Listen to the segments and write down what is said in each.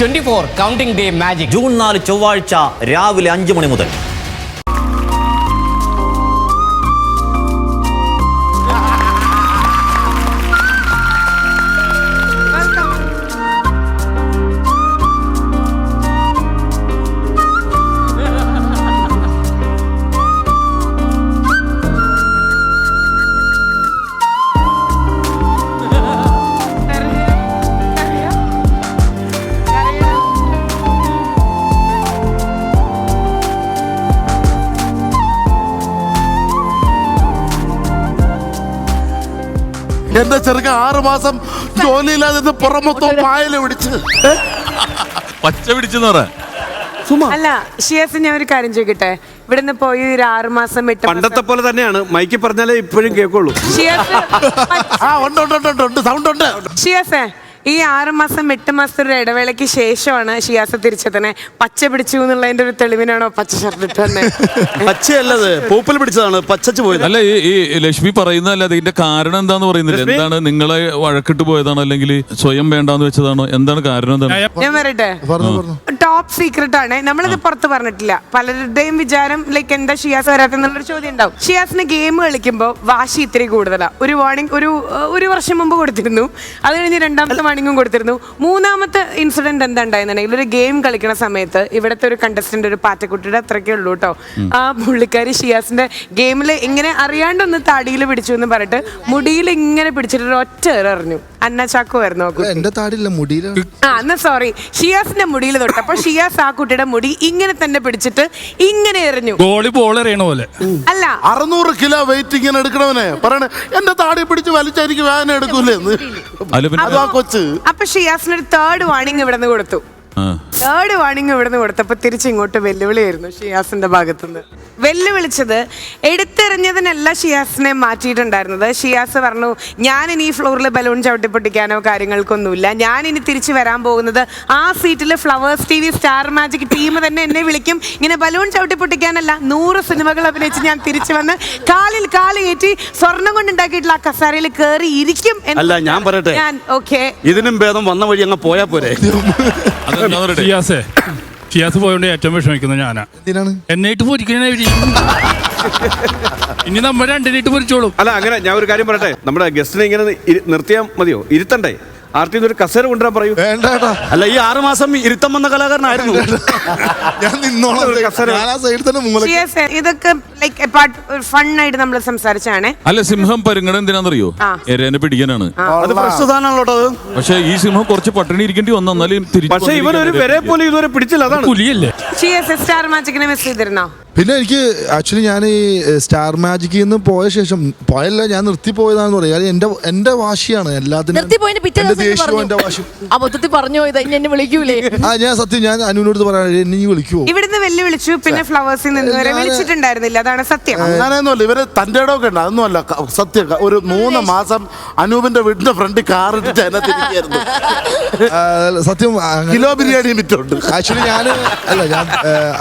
Twenty four counting day magic. June നാല് ചൊവ്വാഴ്ച രാവിലെ അഞ്ച് മണി മുതൽ. എന്റെ ചെറുക്കൻ ആറു മാസം ജോലിയില്ലാതെ പുറം മൊത്തം പായല പിടിച്ച്. പച്ച പിടിച്ചെന്ന് പറ. അല്ല ഷിയാസ് ഞാൻ ഒരു കാര്യം ചോദിക്കട്ടെ? ഇവിടുന്ന് പോയി ഒരു ആറു മാസം എട്ട് പണ്ടത്തെ പോലെ തന്നെയാണ്. മൈക്ക് പറഞ്ഞാലേ ഇപ്പോഴും കേൾക്കുള്ളൂ. ഷിയാസ് ആ ഉണ്ട് ഉണ്ട് ഉണ്ട് ഉണ്ട്. സൗണ്ട് ഉണ്ട്. ഷിയാസേ ഈ ആറ് മാസം എട്ട് മാസത്തെ ഒരു ഇടവേളയ്ക്ക് ശേഷമാണ് ഷിയാസ തിരിച്ചെത്തണേ പച്ച പിടിച്ചു എന്നുള്ളതിന്റെ ഒരു തെളിവിനാണോ പച്ച ഷർട്ട് ഇട്ട് തന്നെ പച്ചയല്ലത്. പൂപ്പൽ പിടിച്ചതാണ്. പച്ചച്ച് പോയത്. അല്ല ഈ ഈ ലക്ഷ്മി പറയുന്നതല്ല ഇതിന്റെ കാരണം എന്താന്ന് പറയുന്നില്ല എന്താണ് നിങ്ങളെ വഴക്കിട്ട് പോയതാണോ അല്ലെങ്കിൽ സ്വയം വേണ്ടാന്ന് വെച്ചതാണോ? എന്താണ് കാരണം എന്താണ്? ഞാൻ പറഞ്ഞു. ടോപ്പ് സീക്രട്ട് ആണ്. നമ്മളിത് പുറത്ത് പറഞ്ഞിട്ടില്ല. പലരുടെയും വിചാരം ലൈക്ക് എന്താ ഷിയാസ് വരാത്തെന്നുള്ളൊരു ചോദ്യം ഉണ്ടാവും. ഷിയാസിന് ഗെയിം കളിക്കുമ്പോൾ വാശി ഇത്തിരി കൂടുതലാണ് ഒരു വാണിംഗ് ഒരു ഒരു വർഷം മുമ്പ് കൊടുത്തിരുന്നു. അത് കഴിഞ്ഞ് രണ്ടാമത്തെ വാണിംഗും കൊടുത്തിരുന്നു. മൂന്നാമത്തെ ഇൻസിഡന്റ് എന്താ ഉണ്ടായിരുന്നുണ്ടെങ്കിൽ ഒരു ഗെയിം കളിക്കുന്ന സമയത്ത് ഇവിടുത്തെ ഒരു കണ്ടസ്റ്റന്റ് ഒരു പാറ്റക്കുട്ടിയുടെ അത്രയ്ക്കേ ഉള്ളൂ കേട്ടോ ആ പുള്ളിക്കാരി ഷിയാസിന്റെ ഗെയിമിൽ ഇങ്ങനെ അറിയാണ്ടൊന്ന് താടിയിൽ പിടിച്ചു എന്ന് പറഞ്ഞിട്ട് മുടിയിൽ ഇങ്ങനെ പിടിച്ചിട്ട് ഒരു ഒറ്റ എറിഞ്ഞു അന്ന ചാക്കോ ആയിരുന്നു. എന്റെ താടില്ല മുടിയിലാണ്. ആ എന്നാ സോറി ഷിയാസിന്റെ മുടിയിൽ തൊട്ടപ്പോ ഷിയാസ് ആ കുട്ടിയുടെ മുടി ഇങ്ങനെ തന്നെ പിടിച്ചിട്ട് ഇങ്ങനെ എറിഞ്ഞു. ഗോളി ബോൾ എറിയണ പോലെ. അല്ല. അറുന്നൂറ് കിലോ വെയിറ്റ് ഇങ്ങനെ എടുക്കണവനെ. പറയണേ എന്റെ താടി പിടിച്ച് വലിച്ചായിരിക്കും വേദന എടുക്കൂലേന്ന് അല്ല പിന്നെ അതോ കൊച്ച്. അപ്പൊ ഷിയാസിന് ഒരു തേർഡ് വാണിംഗ് ഇവിടെ നിന്ന് കൊടുത്തു. ആ. തേർഡ് വാണിംഗ് ഇവിടുന്ന് കൊടുത്തപ്പോൾ കൊടുത്തപ്പോ തിരിച്ചിങ്ങോട്ട് വെല്ലുവിളിയായിരുന്നു ഷിയാസിന്റെ ഭാഗത്തുനിന്ന്. വെല്ലുവിളിച്ചത് എടുത്തെറിഞ്ഞതിനല്ല ഷിയാസിനെ മാറ്റിയിട്ടുണ്ടായിരുന്നത്. ഷിയാസ് പറഞ്ഞു ഞാൻ ഇനി ഈ ഫ്ലോറിൽ ബലൂൺ ചവിട്ടിപ്പൊട്ടിക്കാനോ കാര്യങ്ങൾക്കൊന്നുമില്ല. ഞാൻ ഇനി തിരിച്ചു വരാൻ പോകുന്നത് ആ സീറ്റിൽ Flowers T V star magic team തന്നെ എന്നെ വിളിക്കും. ഇങ്ങനെ ബലൂൺ ചവിട്ടിപ്പൊട്ടിക്കാനല്ല നൂറ് സിനിമകൾ അഭിനയിച്ച് ഞാൻ തിരിച്ചു വന്ന് കാലിൽ കാൽ കയറ്റി സ്വർണം കൊണ്ടുണ്ടാക്കിയിട്ടുള്ള ആ കസാരയിൽ കയറി ഇരിക്കും എന്ന് അല്ല, ഞാൻ പറയട്ടെ? ഞാൻ ഓക്കെ ഇതിനും ഭേദം വന്ന വഴി അങ്ങ് പോയാ പോരെ. അതെന്താ പറയട്ടെ ഷിയാസേ ഷിയാസ് പോയോണ്ട് ഏറ്റവും വിഷമിക്കുന്നത് ഞാനാ. എന്തിനാണ്? എന്നിട്ട് പൊരിക്കണേ ഇനി നമ്മൾ രണ്ടിനിട്ട് പൊരിച്ചോളൂ. അല്ല അങ്ങനെ ഞാൻ ഒരു കാര്യം പറയട്ടെ. നമ്മുടെ ഗസ്റ്റിനെ ഇങ്ങനെ ഇരി- നിർത്തിയാൽ മതിയോ? ഇരുത്തണ്ടേ? ആർട്ടിന്ന് ഒരു കസേര കൊണ്ടുവരാൻ പറയൂ. വേണ്ട ഏട്ടാ അല്ല ഈ ആറ് മാസം ഇരുത്തം വന്ന കലാകാരനായിരുന്നു. ഞാൻ നിന്നോളാം. ഒരു കസേര. ഞാൻ ആ സൈഡിൽ തന്നെ മൂല Yes, ഇതൊക്കെ ലൈക്ക് ഫൺ ആയിട്ട് നമ്മൾ സംസാരിച്ചാണേ അല്ല സിംഹം പരുങ്ങണ എന്തിനാണെന്നറിയോ ആ. എരേനെ പിടിക്കാനാണ്. അത് പ്രശ്നതാണല്ലോ അത്. പക്ഷെ ഈ സിംഹം കുറച്ച് പട്ടിണി ഇരിക്കേണ്ടി വന്നു. എന്നാലും തിരിച്ചു പക്ഷെ ഇവൻ ഒരു വരെ പോലും ഇതുവരെ പിടിച്ചില്ല. അതാണ്. പുലിയല്ലേ? സ്റ്റാർ മാജിക്കിനെ മിസ് ചെയ്തിരുന്നോ? പിന്നെ എനിക്ക് ആക്ച്വലി ഞാൻ ഈ സ്റ്റാർ മാജിക്കിൽ നിന്ന് പോയ ശേഷം പോയല്ല ഞാൻ നിർത്തി പോയതാണെന്ന് പറയാം. കാര്യം എന്റെ എന്റെ വാശിയാണ് എല്ലാത്തിനും. എന്റെ ദേഷ്യവും എന്റെ പറഞ്ഞു. വാശിയും അബദ്ധത്തിൽ പറഞ്ഞു പോയത് എന്നെ വിളിക്കൂലേ? ആ ഞാൻ സത്യം ഞാൻ അനുവിനോട് പറയാൻ നീ വിളിക്കുവോ? ഇവിടുന്ന് വെല്ലുവിളിച്ചു പിന്നെ ഫ്ലവേഴ്സിൽ നിന്ന് വരെ ഞാൻ വിളിച്ചിട്ടുണ്ടായിരുന്നില്ല. അതാണ് സത്യം. അങ്ങനെയൊന്നുമല്ല ഇവർ തന്റെ ഇടമൊക്കെ ഉണ്ട്. അതൊന്നുമല്ല സത്യം ഒരു മൂന്ന് മാസം അനൂപിന്റെ വീടിന്റെ ഫ്രണ്ട് കാറിട്ട് സത്യം കിലോ ബിരിയാണി വിറ്റുണ്ട് ആക്ച്വലി ഞാൻ അല്ല ഞാൻ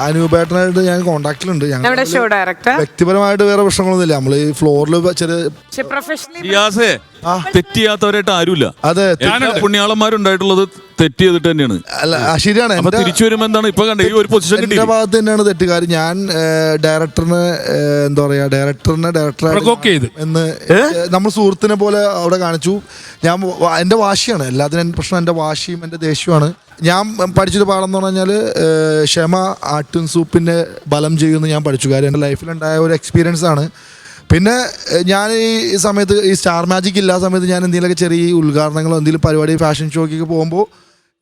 അനൂപേട്ടനായിട്ട് ഞാൻ കോണ്ടാക്ടിലുണ്ട് ഞങ്ങളുടെ ഷോ ഡയറക്ടർ വ്യക്തിപരമായിട്ട് വേറെ പ്രശ്നങ്ങളൊന്നുമില്ല. നമ്മൾ ഈ ഫ്ലോറിൽ ചെറിയ പ്രൊഫഷണലി തെറ്റിയാത്തവരായിട്ട് ആരുമില്ല. അതെ പുണ്യാളന്മാരുണ്ടായിട്ടുള്ളത് തെറ്റ് ചെയ്തിട്ട് തന്നെയാണ്. അല്ല ആ, ശരിയാണ്. അപ്പൊ എന്റെ- തിരിച്ചു വരുമ്പോ എന്താണ്? ഇപ്പൊ കണ്ട ഈ ഒരു പൊസിഷൻ കിട്ടി എന്റെ ഭാഗത്ത് തന്നെയാണ് തെറ്റുകാർ ഞാൻ ഡയറക്ടറിനെ എന്താ പറയാ ഡയറക്ടറിനെ ഡയറക്ടർ Provoke ചെയ്ത്. എന്ന് നമ്മൾ സുഹൃത്തിനെ പോലെ അവിടെ കാണിച്ചു. ഞാൻ വ- എന്റെ വാശിയാണ്. എല്ലാത്തിനും എന്റെ പ്രശ്നം എന്റെ വാശിയും എന്റെ ദേഷ്യമാണ് ഞാൻ പഠിച്ചൊരു പാഠം എന്ന് പറഞ്ഞാൽ ക്ഷമ ആട്ടിൻ സൂപ്പിന്റെ ബലം ചെയ്യുമെന്ന് ഞാൻ പഠിച്ചു. കാര്യം എന്റെ ലൈഫിലുണ്ടായ ഒരു എക്സ്പീരിയൻസ് ആണ്. പിന്നെ ഏഹ്, ഞാൻ ഈ സമയത്ത് ഈ സ്റ്റാർ മാജിക് ഇല്ലാത്ത സമയത്ത് ഞാൻ എന്തെങ്കിലുമൊക്കെ ചെറിയ ഉദ്ഘാടനങ്ങളോ എന്തെങ്കിലും പരിപാടി ഫാഷൻ ഷോക്കൊക്കെ പോകുമ്പോൾ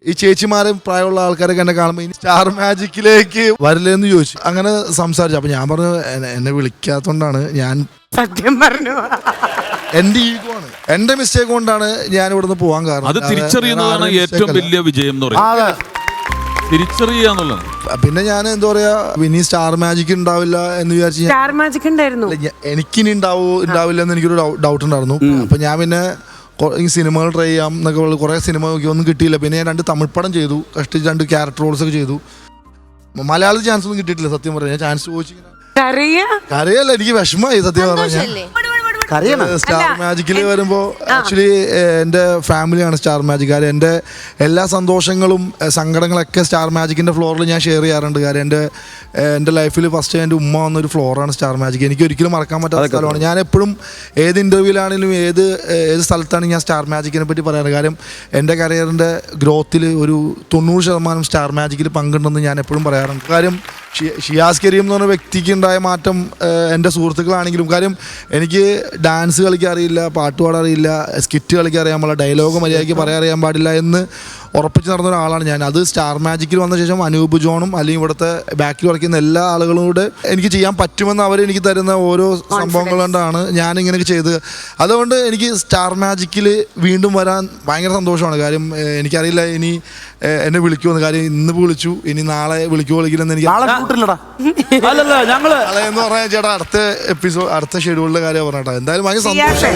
ഈ ചേച്ചിമാരും പ്രായമുള്ള ആൾക്കാരൊക്കെ എന്നെ കാണുമ്പോൾ ഇനി സ്റ്റാർ മാജിക്കിലേക്ക് വരില്ലെന്ന് ചോദിച്ചു. അങ്ങനെ സംസാരിച്ചു. അപ്പൊ ഞാൻ പറഞ്ഞു "എന്നെ- എന്നെ വിളിക്കാത്തോണ്ടാണ് ഞാൻ സത്യം പറഞ്ഞു. എന്റെ ഈഗോ ആണ്. എന്റെ മിസ്റ്റേക്ക് കൊണ്ടാണ് ഞാൻ ഇവിടുന്ന് പോവാൻ കാരണം. അത് അല്ലാതെ തിരിച്ചറിയുന്നതാണ് വേറെ ഏറ്റവും mistake അല്ല. വലിയ വിജയം എന്ന് പറയുന്നത്. അതെ. തിരിച്ചറിയുക എന്നുള്ളതാണ്. പിന്നെ ഞാൻ എന്താ പറയാ ഇനി സ്റ്റാർ മാജിക് ഉണ്ടാവില്ല എന്ന് വിചാരിച്ച് ഞാൻ- സ്റ്റാർ മാജിക് ഉണ്ടായിരുന്നു. അല്ല, ഞ- എനിക്കിനി ഉണ്ടാവോ ഉണ്ടാവില്ല എന്ന് എനിക്കൊരു ഡൗട്ട് ഉണ്ടായിരുന്നു. അപ്പൊ ഞാൻ പിന്നെ ഈ സിനിമകൾ ട്രൈ ചെയ്യാം എന്നൊക്കെ ഉള്ള കുറേ സിനിമ നോക്കി ഒന്നും കിട്ടിയില്ല. പിന്നെ ഞാൻ രണ്ട് തമിഴ് പടം ചെയ്തു. കഷ്ടിച്ച് രണ്ട് ക്യാരക്ടർ റോൾസ് ഒക്കെ ചെയ്തു. മലയാളത്തിൽ ചാൻസ് ഒന്നും കിട്ടിയിട്ടില്ല സത്യം പറഞ്ഞാൽ ചാൻസ് ചോദിച്ചിങ്ങനെ അറിയാ കരയല്ല എനിക്ക് വിഷമമായി സത്യം പറഞ്ഞാൽ കരയണം. സ്റ്റാർ മാജിക്കിൽ വരുമ്പോൾ ആക്ച്വലി എന്റെ ഫാമിലിയാണ് സ്റ്റാർ മാജിക് കാര്യം എന്റെ എല്ലാ സന്തോഷങ്ങളും സങ്കടങ്ങളും സങ്കടങ്ങളൊക്കെ സ്റ്റാർ മാജിക്കിന്റെ ഫ്ലോറിൽ ഞാൻ ഷെയർ ചെയ്യാറുണ്ട്. കാര്യം എന്റെ എന്റെ എന്റെ ലൈഫിൽ ഫസ്റ്റ് എന്റെ ഉമ്മ വന്നൊരു ഫ്ലോറാണ് സ്റ്റാർ മാജിക്. എനിക്ക് ഒരിക്കലും മറക്കാൻ പറ്റാത്ത സ്ഥലമാണ്. ഞാൻ എപ്പോഴും ഏത് ഇന്റർവ്യൂവിലാണെങ്കിലും ഏത് ഏത് സ്ഥലത്താണ് ഞാൻ സ്റ്റാർ മാജിക്കിനെ പറ്റി പറയാറ്. കാര്യം എന്റെ കരിയറിന്റെ ഗ്രോത്തിൽ ഒരു തൊണ്ണൂറ് ശതമാനം സ്റ്റാർ മാജിക്കിൽ പങ്കുണ്ടെന്ന് ഞാൻ എപ്പോഴും പറയാറുണ്ട്. കാര്യം ഷിയാസ് കരീം എന്ന് പറഞ്ഞ വ്യക്തിക്ക് ഉണ്ടായ മാറ്റം എന്റെ സുഹൃത്തുക്കളാണെങ്കിലും കാര്യം എനിക്ക് ഡാൻസ് കളിക്കാൻ അറിയില്ല പാട്ട് പാടാൻ അറിയില്ല സ്കിറ്റ് കളിക്കാൻ അറിയാൻ പാടില്ല ഡയലോഗ് മര്യാദയ്ക്ക് പറയാൻ അറിയാൻ പാടില്ല എന്ന് ഉറപ്പിച്ച് നടന്ന ഒരാളാണ് ഞാൻ. അത് സ്റ്റാർ മാജിക്കിൽ വന്ന ശേഷം അനൂപ് ജോണും അല്ലെങ്കിൽ ഇവിടുത്തെ ബാക്കിൽ വരയ്ക്കുന്ന എല്ലാ ആളുകളും കൂടെ എനിക്ക് ചെയ്യാൻ പറ്റുമെന്ന് അവർ എനിക്ക് തരുന്ന ഓരോ സംഭവങ്ങൾ കൊണ്ടാണ് ഞാൻ ഇങ്ങനെയൊക്കെ ചെയ്തത്. അതുകൊണ്ട് എനിക്ക് സ്റ്റാർ മാജിക്കിൽ വീണ്ടും വരാൻ ഭയങ്കര സന്തോഷമാണ്. കാര്യം എനിക്കറിയില്ല ഇനി എന്നെ വിളിക്കുമെന്ന് കാര്യം ഇന്ന് വിളിച്ചു. ഇനി നാളെ വിളിക്കുമോ വിളിക്കില്ലെന്ന് എനിക്ക് അല്ലല്ല ഞങ്ങൾ എന്ന് പറഞ്ഞാൽ ചേട്ടാ അടുത്ത എപ്പിസോഡ് അടുത്ത ഷെഡ്യൂളിലെ കാര്യം പറഞ്ഞാ എന്തായാലും ഭയങ്കര സന്തോഷം.